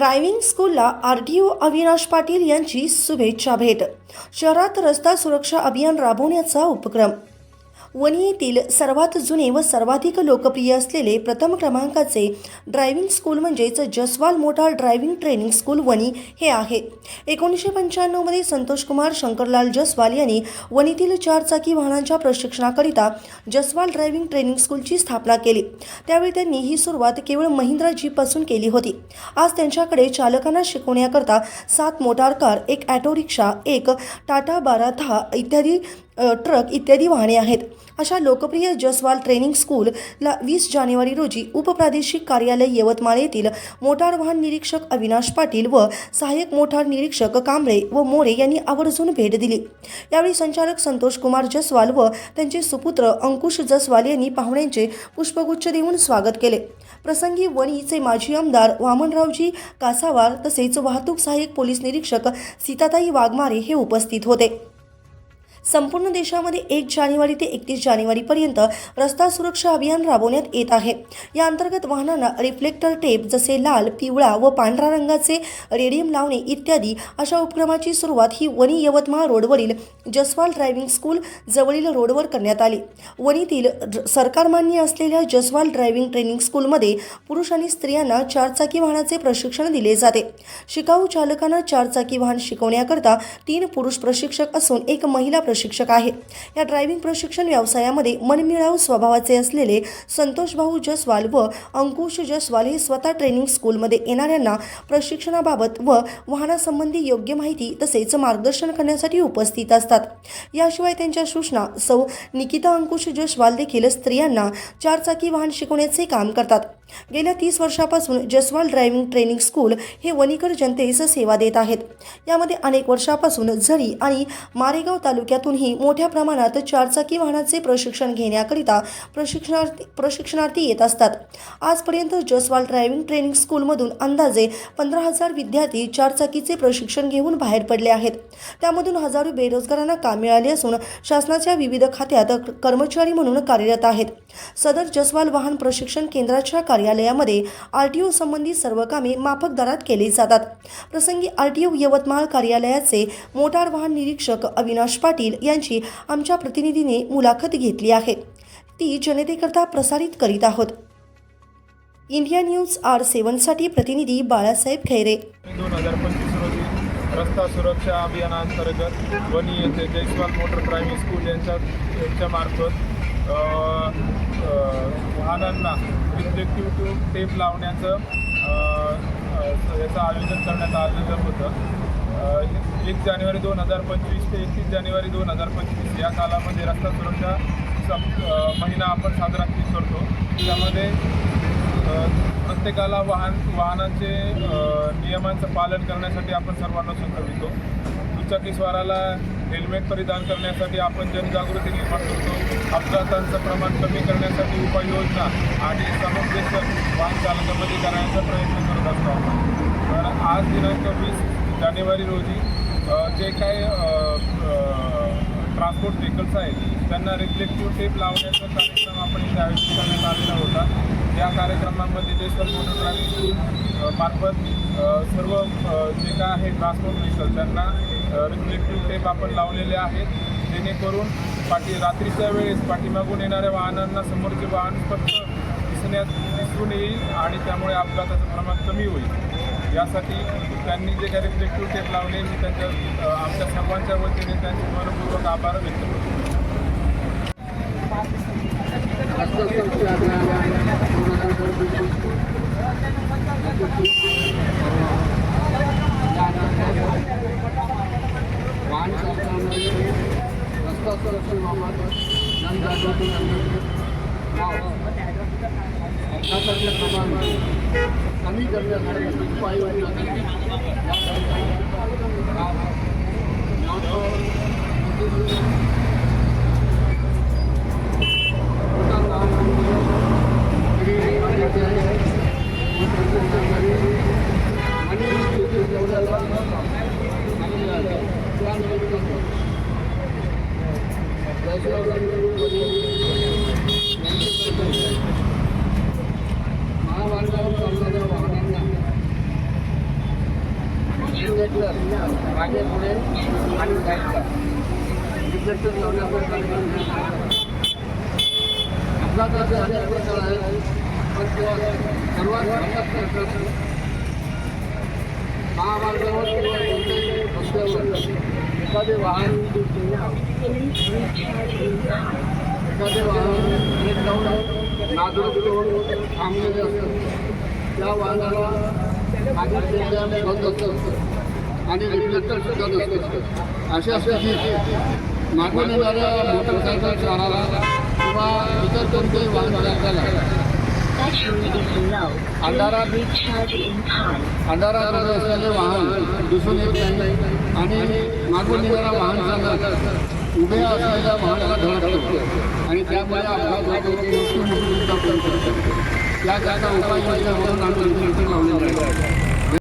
Driving स्कूलला R T O Avinash Patil यांची शुभेच्छा भेट. शहरात रस्ता सुरक्षा अभियान राबवण्याचा उपक्रम वणी येथील सर्वात जुने व सर्वाधिक लोकप्रिय असलेले प्रथम क्रमांकाचे ड्रायव्हिंग स्कूल म्हणजेच Jaswal motor driving training school Wani हे आहे. एकोणीसशे पंच्याण्णवमध्ये संतोषकुमार शंकरलाल जसवाल यांनी वणीतील चारचाकी वाहनांच्या प्रशिक्षणाकरिता जसवाल ड्रायव्हिंग ट्रेनिंग स्कूलची स्थापना केली. त्यावेळी त्यांनी ही सुरुवात केवळ महिंद्रा जीपपासून केली होती. आज त्यांच्याकडे चालकांना शिकवण्याकरता सात मोटार कार एक ॲटो रिक्षा एक टाटा बारा दहा इत्यादी ट्रक इत्यादी वाहने आहेत. अशा लोकप्रिय जसवाल ट्रेनिंग स्कूलला वीस जानेवारी रोजी उपप्रादेशिक कार्यालय यवतमाळ येथील मोटार वाहन निरीक्षक अविनाश पाटील व सहाय्यक मोटार निरीक्षक कांबळे व मोरे यांनी आवर्जून भेट दिली. यावेळी संचालक संतोष कुमार जसवाल व त्यांचे सुपुत्र अंकुश जसवाल यांनी पाहुण्यांचे पुष्पगुच्छ देऊन स्वागत केले. प्रसंगी वणीचे माजी आमदार वामनरावजी कासावार तसेच वाहतूक सहाय्यक पोलीस निरीक्षक सीताताई वाघमारे हे उपस्थित होते. संपूर्ण देशामध्ये एक जानेवारी ते एकतीस जानेवारीपर्यंत रस्ता सुरक्षा अभियान राबवण्यात येत आहे. या अंतर्गत वाहनांना रिफ्लेक्टर टेप जसे लाल पिवळा व पांढरा रंगाचे रेडियम लावणे इत्यादी अशा उपक्रमाची सुरुवात ही वणी यवतमाळ रोडवरील जसवाल ड्रायव्हिंग स्कूल जवळील रोडवर करण्यात आली. वणीतील सरकारमान्य असलेल्या जसवाल ड्रायव्हिंग ट्रेनिंग स्कूलमध्ये पुरुष आणि स्त्रियांना चारचाकी वाहनाचे प्रशिक्षण दिले जाते. शिकाऊ चालकांना चारचाकी वाहन शिकवण्याकरता तीन पुरुष प्रशिक्षक असून एक महिला प्रशिक्षक आहे. या ड्रायव्हिंग प्रशिक्षण व्यवसायामध्ये मनमिळाऊ स्वभावाचे असलेले संतोष भाऊ जसवाल व अंकुश जसवाल हे स्वतः ट्रेनिंग स्कूलमध्ये येणाऱ्यांना प्रशिक्षणाबाबत व वाहनासंबंधी योग्य माहिती तसेच मार्गदर्शन करण्यासाठी उपस्थित असतात. याशिवाय त्यांच्या सूचना सौ निकिता अंकुश जसवाल देखील स्त्रियांना चारचाकी वाहन शिकवण्याचे काम करतात. गेल्या तीस वर्षापासून जसवाल ड्रायव्हिंग ट्रेनिंग स्कूल हे वणीकर जनतेस सेवा देत आहेत. यामध्ये अनेक वर्षापासून झरी आणि मारेगाव तालुक्यातूनही मोठ्या प्रमाणात चारचाकी वाहनाचे प्रशिक्षण घेण्याकरिता प्रशिक्षणार्थी प्रशिक्षणार्थी येत असतात. आजपर्यंत जसवाल ड्रायव्हिंग ट्रेनिंग स्कूलमधून अंदाजे पंधरा हजार विद्यार्थी चारचाकीचे प्रशिक्षण घेऊन बाहेर पडले आहेत. त्यामधून हजारो बेरोजगारांना काम मिळाले असून शासनाच्या विविध खात्यात कर्मचारी म्हणून कार्यरत आहेत. सदर जसवाल वाहन प्रशिक्षण केंद्राच्या कार्यालयामध्ये आर टी ओ संबंधी सर्व कामे माफक दरात केली जातात. प्रसंगी आर टी ओ यवतमाळ कार्यालयाचे मोटार वाहन निरीक्षक अविनाश पाटील यांची आमच्या प्रतिनिधीने मुलाखत घेतली आहे. ती जनतेकरता प्रसारित करीत आहोत. इंडिया न्यूज आर सेवनसाठी प्रतिनिधी बाळासाहेब खैरे. दोन हजार पंचवीस रोजी रस्ता सुरक्षा अभियानांतर्गत वणी येथे जयस्वाल मोटर ड्रायव्हिंग स्कूल यांच्या यांच्यामार्फत वाहनांना रिफ्लेक्टिव्ह ट्यूब टेप लावण्याचं याचं आयोजन करण्यात आलेलं होतं. एक जानेवारी दोन हजार पंचवीस ते एकतीस जानेवारी दोन हजार पंचवीस या कालामध्ये रस्ता सुरक्षा सप महिना आपण साजरा करतो. त्यामध्ये प्रत्येकाला वाहन वाहनांचे नियमांचं पालन करण्यासाठी आपण सर्वांना सुचवितो. दुचाकीस्वाराला हेल्मेट परिधान करण्यासाठी आपण जनजागृती निर्माण करतो. अपघातांचं प्रमाण कमी करण्यासाठी उपाययोजना आणि समुपदेशक वाहन चालकामध्ये करण्याचा प्रयत्न करत असतो आपण. तर आज दिनांक वीस जानेवारी रोजी जे काय ट्रान्सपोर्ट व्हेकल्स आहेत त्यांना रिफ्लेक्टिव्ह टेप लावण्याचा कार्यक्रम आपण इथे आयोजित करण्यात आलेला होता. या कार्यक्रमामध्ये ते मोटर ड्रायव्हिंग मार्फत सर्व जे काय आहे ट्रान्सपोर्ट व्हेकल त्यांना रिफ्लेक्टिव्ह टेप आपण लावलेले आहेत. जेणेकरून पाठी रात्रीच्या वेळेस पाठीमागून येणाऱ्या वाहनांना समोरचे वाहन स्पष्ट दिसण्यात दिसून येईल आणि त्यामुळे अपघाताचं प्रमाण कमी होईल. यासाठी त्यांनी जे काही रिफ्लेक्टिव्ह टेप लावले मी त्यांच्या आमच्या सर्वांच्या वतीने त्यांचे मनपूर्वक आभार व्यक्त करतो वाहन चालकांमध्ये रस्ता संरक्षणाबाबत जनजागृती अपघाताचे प्रमाण कमी करण्यासाठी उपाययोजना महामार्गावर चालणाऱ्या वाहनांना रिफ्लेक्टर मागे पुढे आणि साईडला रिफ्लेक्टर लावण्याचा कार्यक्रम घेतला आहे. अपघाताचे अनेक प्रकार आहेत पण तेव्हा सर्वात घातक प्रकार महामार्गावर किंवा कोणत्याही रस्त्यावर एखादे वाहन एखादे वाहन ब्रेक लावून नादुरुस्त होऊन थांबलेले असतात त्या वाहनाला मागील केंद्राने बंद असतं आणि रिफ्लेक्टर सुद्धा नसतं अशा स्थितीत मागून येणाऱ्या मोटरसायकल चाराला किंवा इतर कोणत्याही वाहन चालकाला Battery is अंधारात अंधारात असलेले वाहन दिसून येत नाही आणि मागून येणारा वाहन चालक उभे असलेल्या वाहनाला धडकतो आणि त्यामुळे अपघात होतो मृत्यू मुक्तीचा त्या जागा त्याकरता उपाययोजना म्हणून आम्ही रिफ्लेक्टर लावलेला आहे.